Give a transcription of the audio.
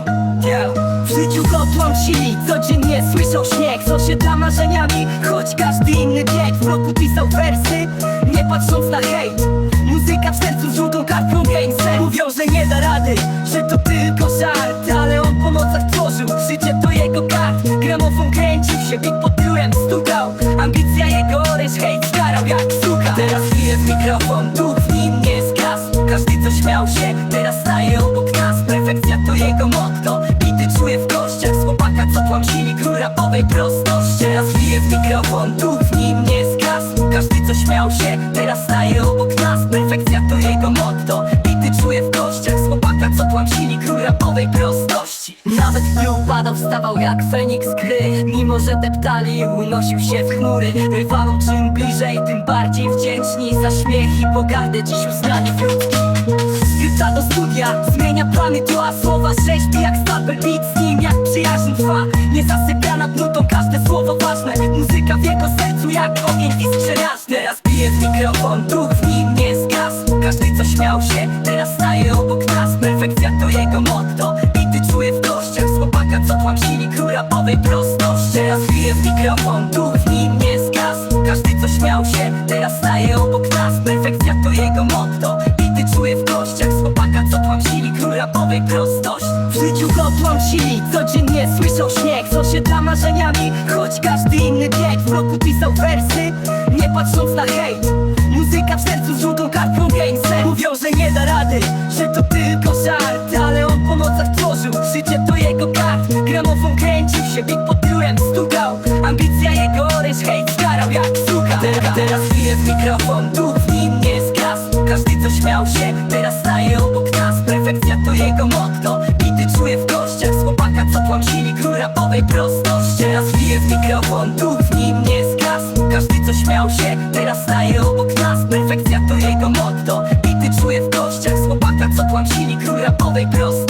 W życiu go tłączyli, codziennie słyszał śnieg. Co się da marzeniami, choć każdy inny bieg W roku pisał wersy, nie patrząc na hejt. Muzyka w sercu żółtą kartką gangster. Mówią, że nie da rady, że to tylko żart. Ale on po nocach tworzył, życie to jego kart. Gramofon kręcił się, bit pod tyłem stukał. Ambicja jego oręż, hejt skarał jak suka. Teraz pije w mikrofon, duch w nim nie zgasł. Każdy coś śmiał się, teraz staje król rapowej prostości. Teraz bije w mikrofon, duch w nim nie zgasł. Każdy co śmiał się, teraz staje obok nas. Perfekcja to jego motto, bity czuje w kościach Z chłopaka co tłamsili król rapowej prostości. Nawet gdy upadał, wstawał jak Feniks gry. Mimo że deptali, unosił się w chmury. Rywalom czym bliżej, tym bardziej wdzięczni. Za śmiech i pogardę dziś uznani Skrypta do studia, zmienia plany. To A słowa rzeźbi jak stapel beat Nie zasypia nad nutą każde słowo ważne. Muzyka w jego sercu jak ogień iskrze Teraz bije w mikrofon, duch w nim nie zgasł. Każdy co śmiał się, teraz staje obok nas. Perfekcja to jego motto, bity czuje w kościach. Z chłopaka co tłamsili król rapowej prostości Teraz bije w mikrofon, duch w nim nie zgasł. Każdy co śmiał się, teraz staje obok nas. Perfekcja to jego motto, czuje w kościach Z chłopaka co tłamsili król rapowej prostości W życiu go tłamsili, codziennie słyszał śnieg Z osiedla marzeniami, choć każdy inny bieg W roku pisał wersy, nie patrząc na hejt. Muzyka w sercu żółtą kartką gangster. Mówią, że nie da rady, że to tylko żart Ale on po tworzył, życie to jego kart. Gramofon kręcił się, bit pod tyłem stukał. Ambicja jego oręż, hejt skarał jak suka. Teraz, teraz w mikrofon, duch Każdy co śmiał się, teraz staje obok nas. Perfekcja to jego motto, bity czuje w kościach. Z chłopaka co tłamsili król rapowej prostości. Teraz bije w mikrofon, duch w nim nie zgasł. Każdy co śmiał się, teraz staje obok nas. Perfekcja to jego motto, bity czuje w kościach. Z chłopaka co tłamsili król rapowej prostości